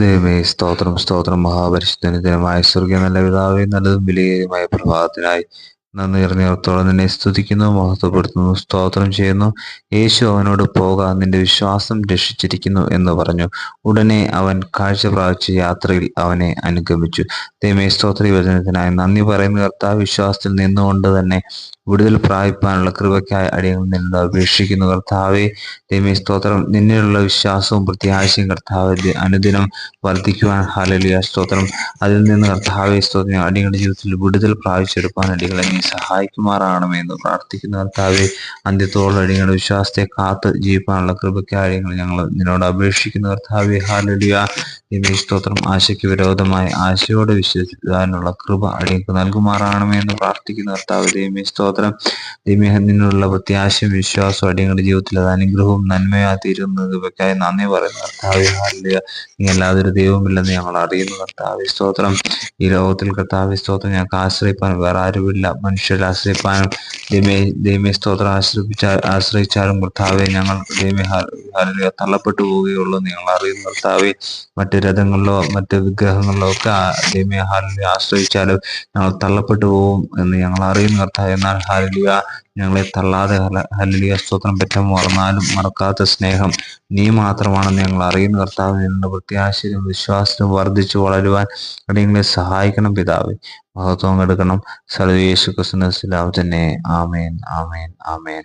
ദൈവമേ സ്തോത്രം സ്തോത്രം. മഹാപരിശുദ്ധനമായ സ്വർഗീയ നല്ല പിതാവേ നല്ലതും വിലയേറിയമായ പ്രഭാതത്തിനായി നന്ദി നിറഞ്ഞിടത്തോളം നിന്നെ സ്തുതിക്കുന്നു മഹത്വപ്പെടുത്തുന്നു സ്തോത്രം ചെയ്യുന്നു. യേശു അവനോട് പോക നിന്റെ വിശ്വാസം രക്ഷിച്ചിരിക്കുന്നു എന്ന് പറഞ്ഞു. ഉടനെ അവൻ കാഴ്ച പ്രാപിച്ച യാത്രയിൽ അവനെ അനുഗമിച്ചു. ദൈവമേ സ്തോത്ര വചനത്തിനായി നന്ദി പറയുന്ന കർത്താവ് വിശ്വാസത്തിൽ നിന്നുകൊണ്ട് തന്നെ വിടുതൽ പ്രാപിപ്പാനുള്ള കൃപയ്ക്കായി അടിയങ്ങൾ നിന്ന് അപേക്ഷിക്കുന്നു. കർത്താവെ ദൈവമേ സ്തോത്രം. നിന്നിലുള്ള വിശ്വാസവും പ്രത്യാശയും കർത്താവ് അനുദിനം വർദ്ധിക്കുവാൻ. ഹാലലിയ സ്തോത്രം. അതിൽ നിന്ന് കർത്താവെ സ്തോത്രം. അടിയങ്ങളുടെ ജീവിതത്തിൽ വിടുതൽ പ്രാപിച്ചെടുക്കാൻ അടികളെ നീ സഹായിക്കുമാറാണമേ എന്ന് പ്രാർത്ഥിക്കുന്ന. കർത്താവെ അന്ത്യത്തോളം അടിയങ്ങളുടെ വിശ്വാസത്തെ കാത്ത് ജീവിക്കാനുള്ള കൃപയ്ക്കായി ഞങ്ങൾ നിന്നോട് അപേക്ഷിക്കുന്നു. കർത്താവെ ഹാലലിയ ദൈവമേ സ്തോത്രം ആശയ്ക്ക് വിരോധമായി ആശയോടെ വിശ്വസിക്കാനുള്ള കൃപ അടിയങ്ങൾക്ക് നൽകുമാറാണമേ എന്ന് പ്രാർത്ഥിക്കുന്ന. കർത്താവ് ദൈവമേ സ്തോത്രം. സ്തോത്രം ദൈവം നിന്നുള്ള പ്രത്യാശയും വിശ്വാസവും അടിയങ്ങളുടെ ജീവിതത്തിൽ അത് അനുഗ്രഹവും നന്മയാ തീരുന്നതൊക്കെയായി നന്ദി പറയുന്നു. കർത്താവ് നീ അല്ലാതൊരു ദൈവമില്ലെന്ന് ഞങ്ങൾ അറിയുന്നു. കർത്താവ് സ്തോത്രം. ഈ ലോകത്തിൽ കർത്താവ് സ്തോത്രം. ഞങ്ങൾക്ക് ആശ്രയിപ്പാനും വേറെ ആരുമില്ല. മനുഷ്യരെ ആശ്രയിപ്പാനും ദൈവമേ ദൈവമേ സ്തോത്രം. ആശ്രയിച്ചാൽ ആശ്രയിച്ചാലും കർത്താവെ ഞങ്ങൾ ദൈവമേ തള്ളപ്പെട്ടു പോവുകയുള്ളൂ നിങ്ങൾ അറിയുന്ന. കർത്താവെ മറ്റു രഥങ്ങളിലോ മറ്റ് വിഗ്രഹങ്ങളിലോ ഒക്കെ ദൈവമേ ഹാലിയ ആശ്രയിച്ചാലും ഞങ്ങൾ തള്ളപ്പെട്ടു പോകും എന്ന് ഞങ്ങൾ അറിയുന്ന കർത്താവ്. എന്നാൽ ഹാലിയ ഞങ്ങളെ തള്ളാതെ ഹലിയ സ്തോത്രം പറ്റ മറന്നാലും മറക്കാത്ത സ്നേഹം നീ മാത്രമാണെന്ന് ഞങ്ങൾ അറിയുന്ന കർത്താവ്. നിങ്ങളുടെ പ്രത്യാശയും വിശ്വാസവും വർദ്ധിച്ചു വളരുവാൻ നിങ്ങളെ സഹായിക്കണം പിതാവ്. മഹത്വം എടുക്കണം. സർവേശു ക്രിസ്തുനസിലാവ് തന്നെ. ആമേൻ ആമേൻ ആമേൻ.